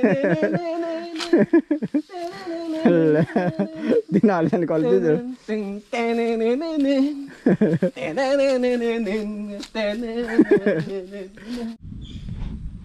Hala. Dinalan ko aldo doon.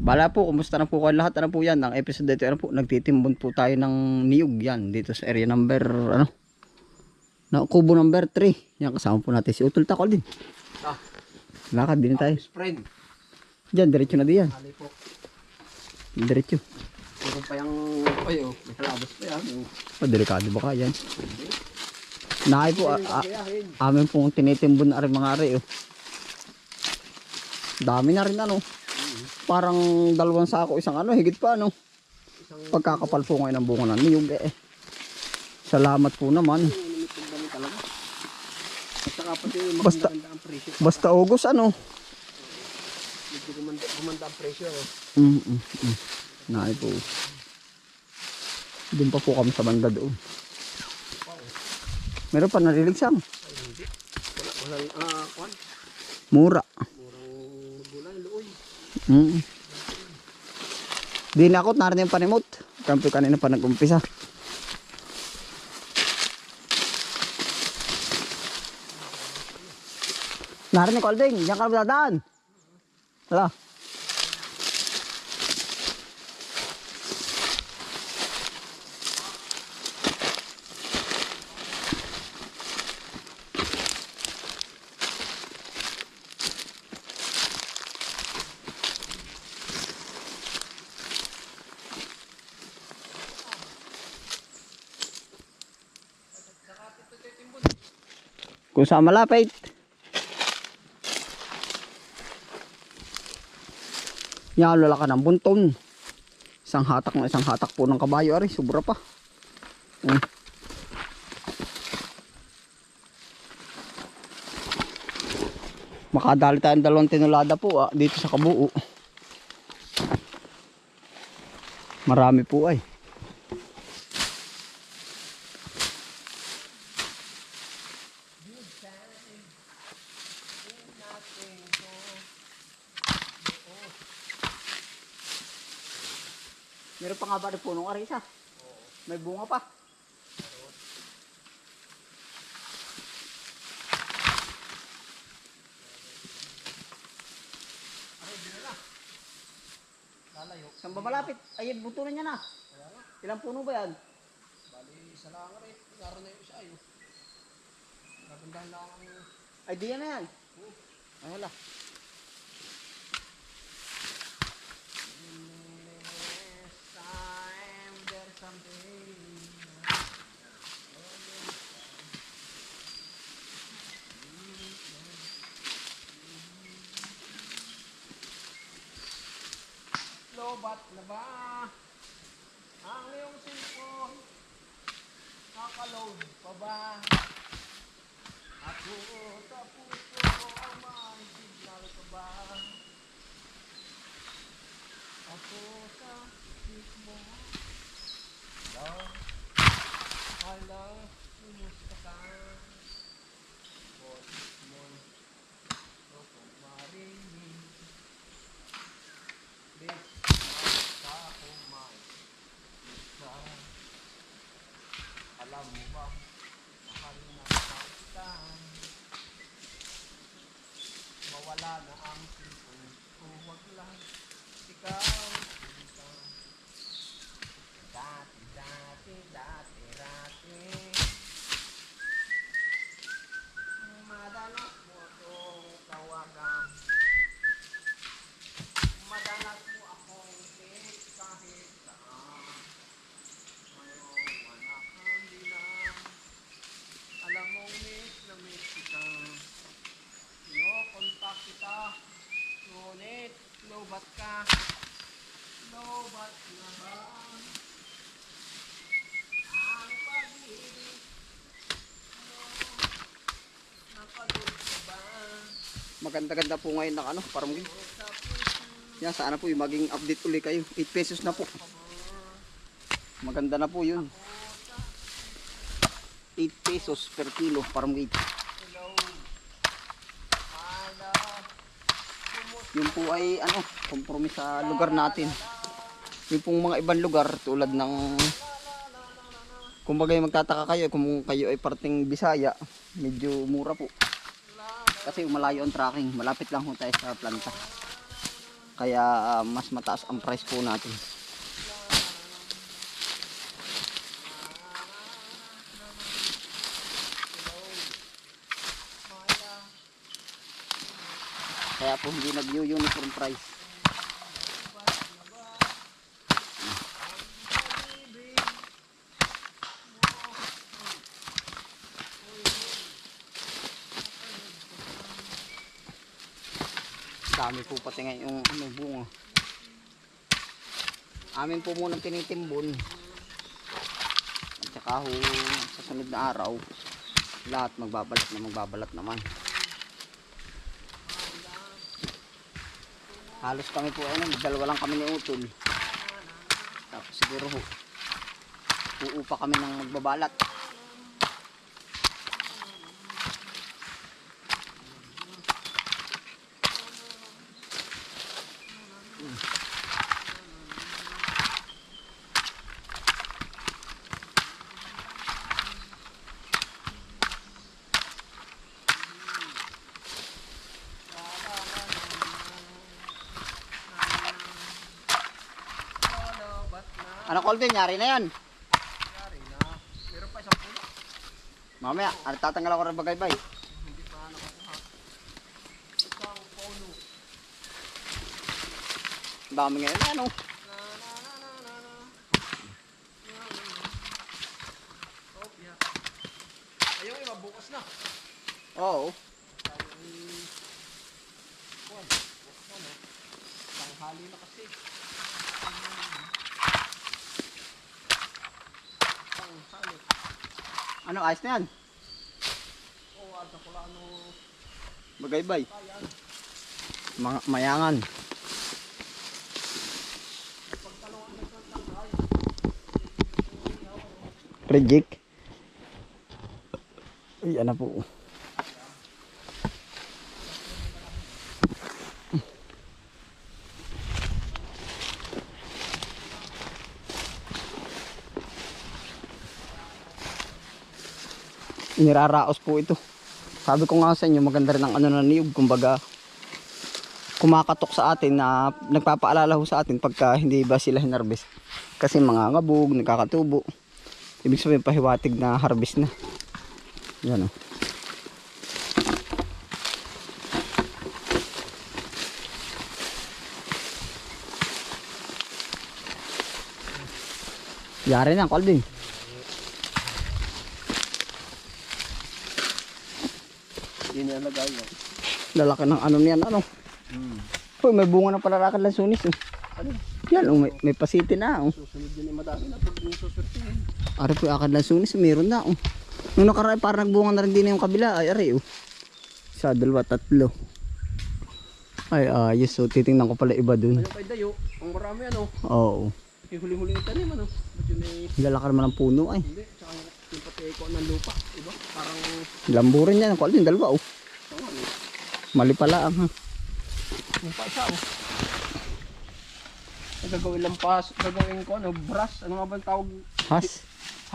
Bala po, kumusta na po kayo lahat? Ano po yan? Ang episode dito, ano po, nagtitimbon po tayo ng niyog yan dito sa area number, ano? Na, kubo number 3. Yan, kasama po natin si Utol Takol din. Ah. Lakad din tayo. Friend. Diyan, diretso na diyan. Diretso. Meron pa yung... Ay, oh. May kalabas pa yan. Oh, delikado ba kaya yan? Naay po, Yung a- a- amin pong tinitimbon na rin mga ari, oh. Dami na rin, ano. Parang dalawang sako, isang ano, higit pa, ano. Pagkakapal po ngayon ang bunga ng niyog, eh. Salamat po naman. Basta-. Basta August, ano. Gumanda, ang presyo. Oh. Naay po. Doon pa po kami sa banda doon. Meron pa narilig siyang. Wala, walang, ah, kwan. Mura. Murang gulay, looy. Mm. Di na ako yung panimot. Kampi kanina pa nag-umpisa. Narinig ko Alding, diyan ka na dadaan. Hala. Kung saan malapit. Yan, lalaka ng bunton. Isang hatak na isang hatak po ng kabayo. Ari, sobra pa. Mm. Makadali tayong dalawang tinulada po ah, dito sa kabuo. Marami po ay. Meron pa nga ba rin punong arisa? May bunga pa. Saan ba malapit? Ay, buto na niya na. Ilang puno ba yan? Bali, isa lang rin. Naroon na yung isa ayo. Nagandahan lang ang... Ay, di yan na yan. Ay, wala. Lobat na ba? Ang iyong cellphone Nakaload pa ba? Ako sa puso ko may signal pa ba? Ako sa isip mo Love I love Kumusta ka? Boses mo Gusto kong marinig Please Basta kung may isa Alam mo ba? Mahal na kita Mawala na ang cellphone ko Wag lang ikaw Dati, dati, dati, dati Madalas mo akong tawagan Madalas mo akong text kahit saan Ngayong wala kang dinan Alam mong miss na miss kita Kinokontak kita Ngunit, lobat ka Lobat na ba? Ang pag-ibig mo Napagod ka ba? Maganda-ganda po ngayon ng ano, parang yun. Yan, sana po yung maging update ulit kayo. 8 pesos na po. Maganda na po yun. 8 pesos per kilo, parang gate. Yun po ay ano, kompromis sa lugar natin. yung pong mga ibang lugar tulad ng kumbaga yung magtataka kayo kung kayo ay parting Bisaya, medyo mura po. Kasi malayo ang tracking, malapit lang ho tayo sa planta. Kaya ah, mas mataas ang price po natin. Kaya po hindi nag-uniform price. Dami po pati ngayon yung ano, bunga. Amin po munang tinitimbon. At saka ho, sa sunod na araw, lahat magbabalat na magbabalat naman. Halos kami po ano, dalawa lang kami ni Utol. Tapos siguro ho, uupa kami ng magbabalat. Ano, ba't na? Ano Colvin, yari na yan. Yari na. Meron pa isang puno. Mamaya, ano tatanggal ako ng bagaybay. Hindi pa nakakuha. Isang puno. Ang dami ngayon ano. Na na na na na na. Oh, yeah. Ayun, iba bukas na. Oo. Buwan, bukas na no. Tanghali na kasi. Tanghali. Ano, ayos na yan. Oh, asa ko lang ano. Bagaybay. Mga mayangan. Reject. Uy, ano po. Niraraos po ito. Sabi ko nga sa inyo, maganda rin ang ano na niyog. Kumbaga, kumakatok sa atin na nagpapaalala ho sa atin pagka hindi ba sila hinarbis. Kasi mga ngabog, nagkakatubo. Ibig sabihin pahiwatig na harvest na. Yan o. Yari na, Calvin. Niya lagay yun. Lalaki ng ano niyan, ano. Uy, may bunga na pala rakad lang sunis. Oh. Ano? Yan, oh, may, may pasiti na. Oh. Susunod yung madami na pag yung susurtin. Ari po akad lang sunis, meron na. Oh. Nung nakaraan, parang nagbunga na rin din yung kabila. Ay, ari, oh. Isa, dalawa, tatlo. Ay, ayos. So, titingnan ko pala iba dun. Ayun kay Dayo, ang marami ano. Oo. Yung huli-huli yung tanim ano. Ba't yun ay Lalaki naman ng puno ay. hindi. Pati ko ng lupa. Diba? Parang Lamburin yan. Kual din, dalawa. Oh. Mali pala ang ha. Yung pa isa oh. Gagawin lang pas. Gagawin ko ano. Brass. Ano nga ba ang tawag? Has.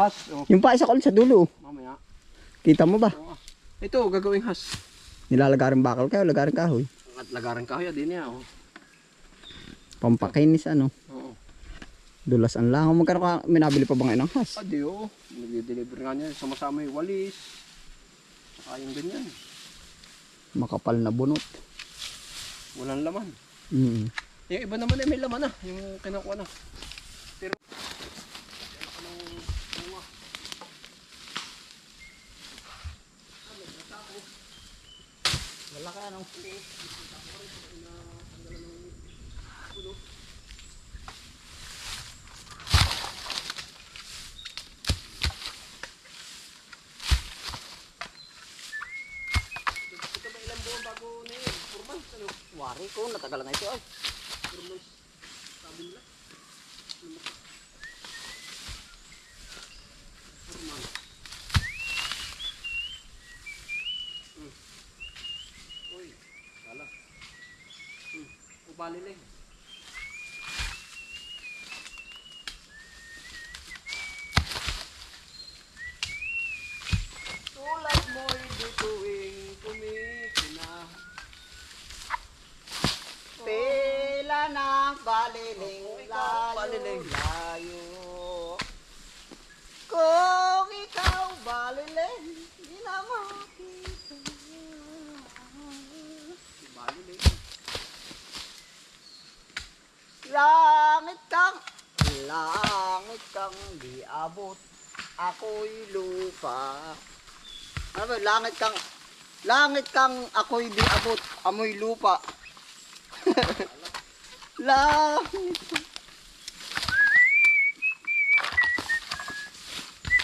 Has. Oh. Yung pa isa kual sa dulo. oh. Mamaya. Kita mo ba? Oo. ah. Ito, gagawing has. Nilalagarin bakal kayo, lagarin kahoy. At lagaran kahoy din niya oh. Pampakinis ano. Oo. Dulas ang langaw. Magkano ka, minabili pa ba ngayon ng has? Adi oh. Nag-deliver nga niya. Sama-sama yung walis. Saka yung ganyan. Makapal na bunot. Walang laman. Mm. Yung iba naman ay may laman na. Yung kinukuha na. Pero... Anong bunga? Lalaki ano. Ito ba ilang buwan bago na yun? Four months ano? Natagal na ito ay. Sabi nila. Uy, kala. Hmm. Ubali lang. Layo. Kung ikaw baliling, di na makita. Baliling. Langit kang, langit kang di abot, ako'y lupa. Ano ba, langit kang, langit kang ako'y di abot, amoy lupa. langit kang.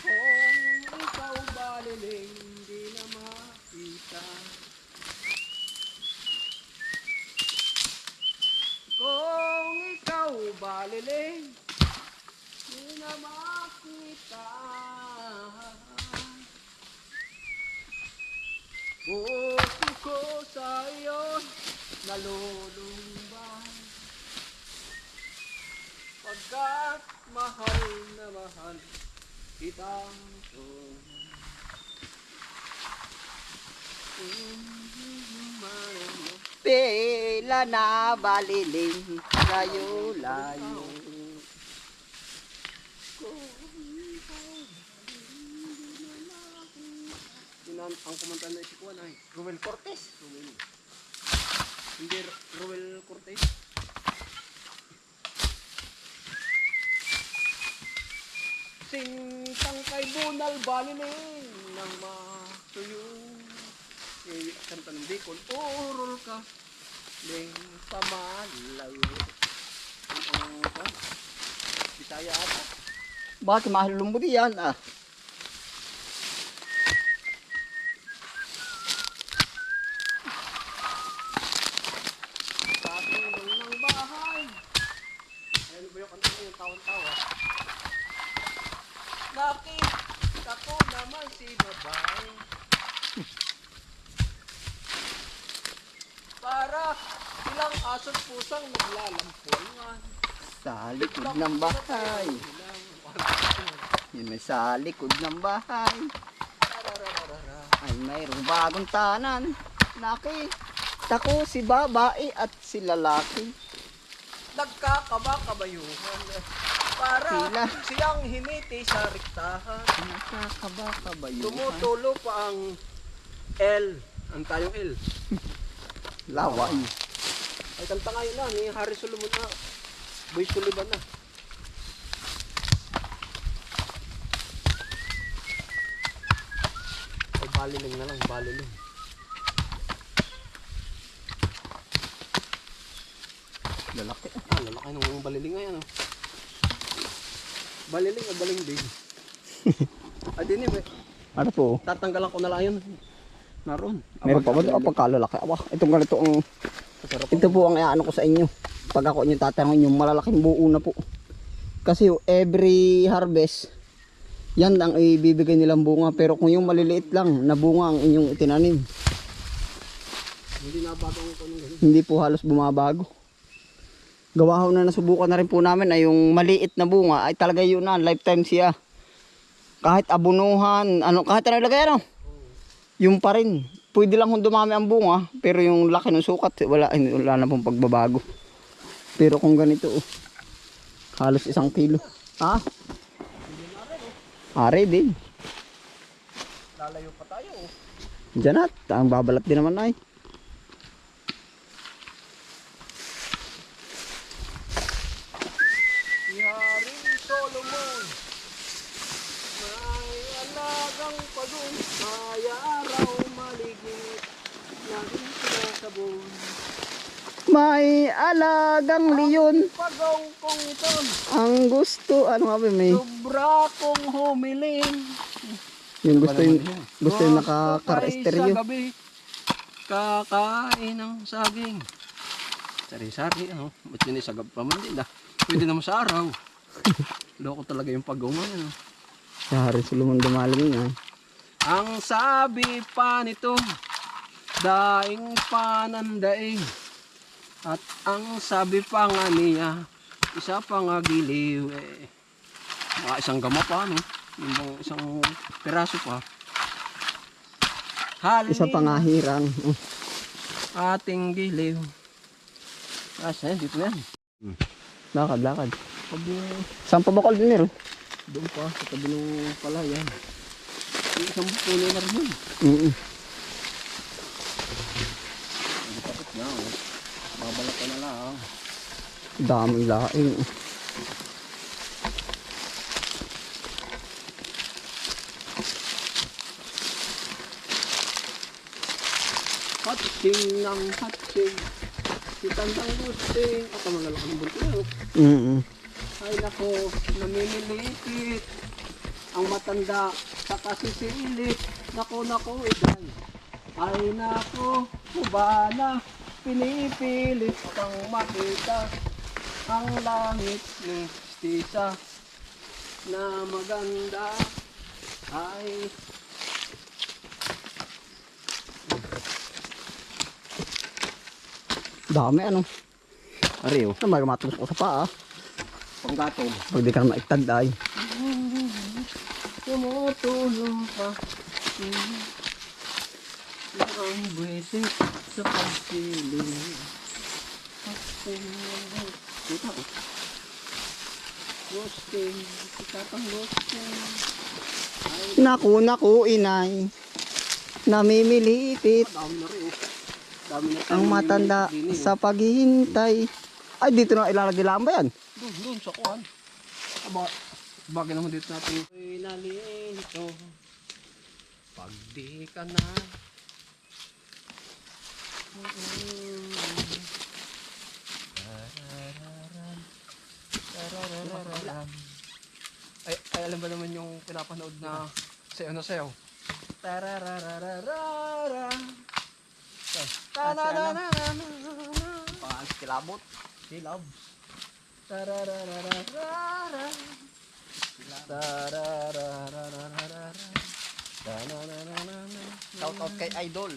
Kung ikaw baliling, di na makita. Kung ikaw baliling, di na makita. Puso ko sa iyo, nalulumbay. Pagkat mahal na mahal kitang Pila na baliling, layo, layo. Sinan ang kumanta na si Kuan ay Ruel Cortez. Ruel. Hindi Ru- Ruel Cortez. Sintang kay Bunal Baliling nang matuyo. Eh, kanta ng Bicol, urol ka. Ling pamalayo. Ang Bisaya ata. Bakit mahal lumbuti yan ah? Sa tulong ng bahay. Ayan ba yung kanta mo yung taon-tawa? Nakita ko naman si babae. Para ilang aso't pusang naglalampungan. Sa likod ng bahay. Yun may sa likod ng bahay. Ay mayroong bagong tanan. Nakita ko si babae at si lalaki. Nagkakabakabayuhan. Para Sila. siyang hiniti sa riktahan. Nakakabakabayuhan. Tumutulo pa ang L. Ang tayong L. Laway. Ay kanta ngayon na ni Harry Solomon na. Boy Sullivan na. Ay baliling na lang, baliling. Lalaki. Ah, lalaki ng baliling ngayon. Oh. Baliling o baling din? Ay din eh, Ano po? tatanggalan ko na lang yun. Naroon. Meron pa ba? Pagkalalaki. Aba, itong ganito ang... Ito po ang ano ko sa inyo. Pag ako inyo tatanungin yung malalaking buo na po. Kasi every harvest, yan ang ibibigay nilang bunga. Pero kung yung maliliit lang na bunga ang inyong itinanim, Hindi na bago ang kunin ganun. hindi po halos bumabago. Gawa ho na nasubukan na rin po namin ay yung maliit na bunga ay talaga yun na, lifetime siya. Kahit abunuhan, ano, kahit ano ilagay ano, yung pa rin. Pwede lang kung dumami ang bunga, pero yung laki ng sukat, wala, wala na pong pagbabago. Pero kung ganito, oh, halos isang kilo. Ha? Are din. Lalayo pa tayo. Oh. Diyan at, ang babalat din naman ay. Solomon May alagang pagong May araw maligit Laging sinasabon May alagang leon. Pagaw kong ito Ang gusto, ano nga ba may, Sobra kong humiling yung gusto yung, gusto yung nakaka-estereo. Sa gabi Kakain ng saging Sari-sari ano Ba't yun isagab pa man din ah Pwede naman sa araw Loko talaga yung pagaw mo yan ah. Sa Hari Solomon dumalang yun. Ang sabi pa nito, daing panandaing. At ang sabi pa nga niya, isa pa nga giliw eh. Mga isang gama pa, no? Yung bang isang piraso pa. Halin Isa pa nga hirang. Ating giliw. Ah, sa'yo, dito na yan. Lakad, lakad. Sabi Saan pa ba kaldinero? doon pa, sa tabi ng palayan. Isang puno na rin yun. Mm Tapos na, oh. Babalak ka na lang. Daming laing. Hatching ng hatching. Si Tandang Gusting. At ang mga lakang bunto na, oh. Mm Ay nako, namimilipit. Ang matanda sa kasisilit. Nako, nako, iday. Ay nako, kubana. Pinipilit kang makita ang langit ni Stisa na maganda ay Dami ano. Ariyo, Ano may matulog ko sa paa. panggatong. Pag di ka na maigtad ay. Tumutulong pa Ang buwete sa pagsiling Kita ko Ghosting Kita pang Naku, naku, inay. Namimilipit. Dami na rin oh. Dami na Ang matanda sa paghihintay. Ay, dito na ilalagay lang ba yan? Doon, doon sa kuhan Aba, bagay naman dito natin Ay nalito Pag di ka na Ay, ay alam ba naman yung pinapanood na sayo na sayo? Tararararara. Tananananana. Pang kilabot. Silab. Tararararara. Tararararara. Tananananana. Shout out kay Idol.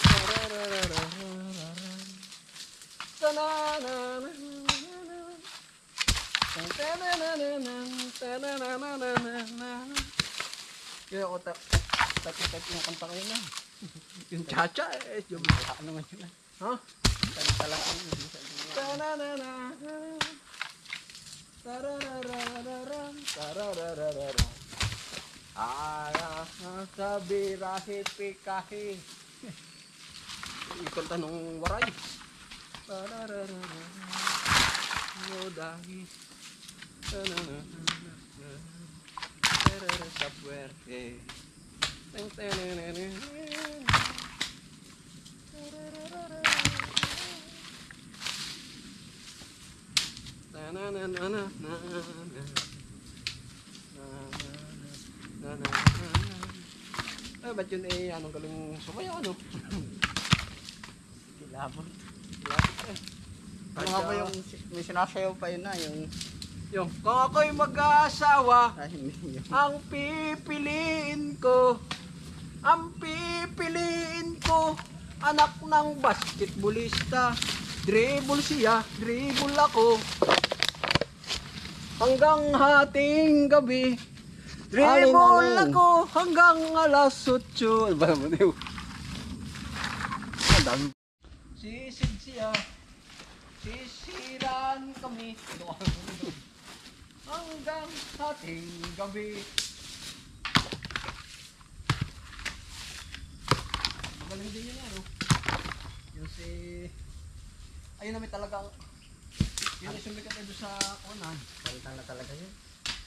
Tararararara. Tananananana. Kaya ako tap tap tap yung kanta kayo na. Yung cha-cha eh. Yung Ano man yun? Ha? Talagang Ta-na-na-na. Tarararararam, tarararararam. Ara, sabi rahit pikahi. Yung kanta nung waray. Tarararararam. Yodahi. Ta-na-na-na-na. Ay, ba't yun eh, anong galing sumayaw, ano? kilabot. Lapit eh. Ano nga ba yung may sinasayaw pa yun na yung Yung, kung ako'y mag-aasawa, ang pipiliin ko, ang pipiliin ko, anak ng basketballista. Dribble siya, dribble ako. Hanggang hating gabi, dribble ako hanggang alas 8. Ano ba naman yun? Ang dami. Sisid siya, sisiran kami. Hanggang hating gabi. Magaling din yun ano. Yung si... Ayun namin talagang... Yun yung sumikat doon sa kunan. Kalitan na talaga yun.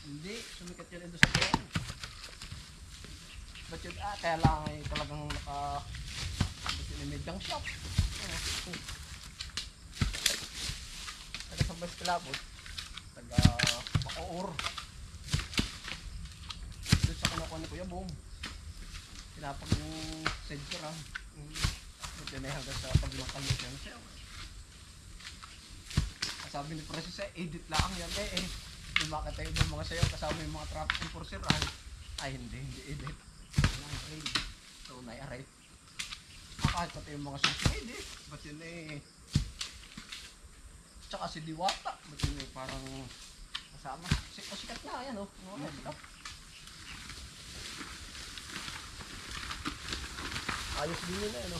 Hindi, sumikat yun doon sa kunan. Ba't yun, ah, kaya lang ay talagang naka... Ba't yun yung shop. Oh, Taga sa bas kilabot. Bacoor. Doon sa kinukuha ni Kuya Boom. Pinapag yung sensor ah. Mm. Ito na hanggang sa kabilang kanya siya. Sabi ni Francis eh, edit lang yan eh eh. Yung makita yung mga sayo kasama yung mga traffic enforcer ay, ay hindi, hindi edit. Ang grade. So, nai-array. Ah, kahit pati yung mga susi edit. Ba't yun eh, Tsaka si Diwata. Ba't yun eh, parang kasama. Si, oh, sikat na, ayan oh. Oh, sikat. Ayos din yun eh, no?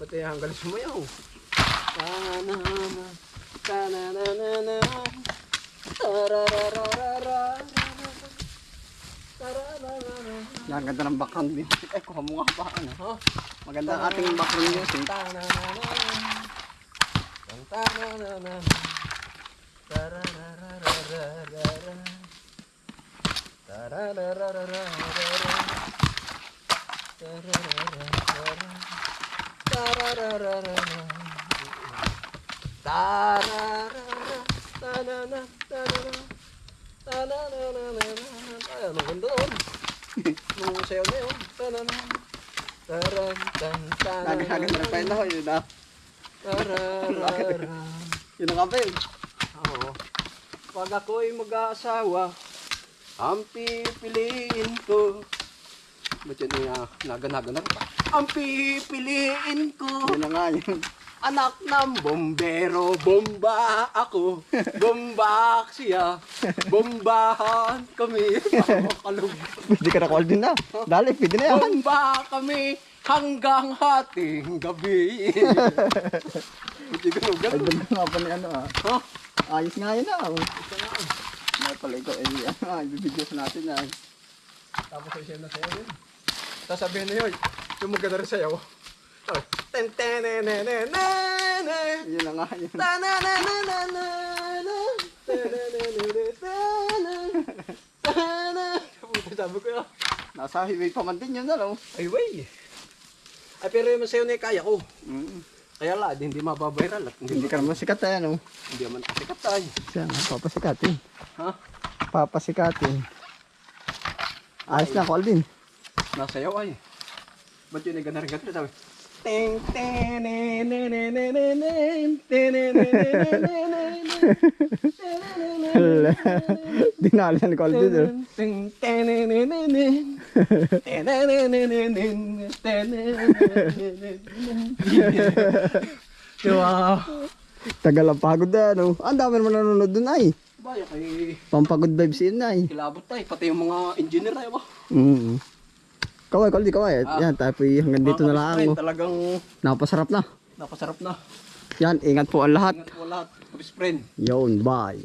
Ba't eh, hanggang sumayaw? Ta-na-na-na, ta-na-na-na-na, tararararara, tarararara. Yan, ganda ng background music. Eh, kuha mo nga pa. Ano? Ha? Maganda ang ating background music. Ta-na-na-na, ta-na-na-na, tarararararara, tarararararara, tararararara, tararararara. Tararara, tanana, tanana, tananana, Ay, anong ganda nun? Nung sayaw na yun. Tanana, taran, tan, Lagi sa ganda ng tanana, pwede ko. Yun na. tararara. Yun ang kapil. Pag ako'y mag-aasawa, ang pipiliin ko. Ba't yun yung nagan-nagan pa? Ang pipiliin ko. Yun na nga yun. Anak ng bombero, bomba ako, bomba siya, bombahan kami, kalug. Pwede ka na call din na. Dali, pwede na yan. Bomba kami hanggang hating gabi. Hindi ko Ay, ganun. ganda nga pa ni ano ah. Ha? Ayos nga yun ah. May pala ikaw. Eh, ah, ibibidyo sa natin ah. Tapos ay siya na sa'yo yun. Tapos sabihin na yun, yung maganda rin sa'yo. Oh, ten ten ne ne ne ne Yun na nga yun. na na na na na na na na na na na na sabi ko yun. Nasa highway pa man din yun ano. Ay, wey. Ay, pero yung sa'yo na kaya ko. Mm. Kaya la, di- hindi mababiral at hindi, Hindi ka naman sikat eh ano. hindi naman kasikat tayo. Siya nga, papasikatin. Ha? Papasikatin. Ayos na call din. Nasayaw ay. Ba't yun ay ganar-ganar sabi? Ting ting ne ne ne ne ne ne ne ne ne ne ne ne ne ne ne ne ne Diba? Tagal ang pagod na ano. Ang dami naman nanonood dun ay. Baya kay Pampagod vibes yun ay. kilabot tayo. Pati yung mga engineer ay ba? Mm. Kaway, call di kaway. Ah. Yan, tayo po hanggang dito na lang. Oh. Talagang Napasarap na. napasarap na. Yan, ingat po ang lahat. Ingat po lahat. Chris friend. Yun, bye.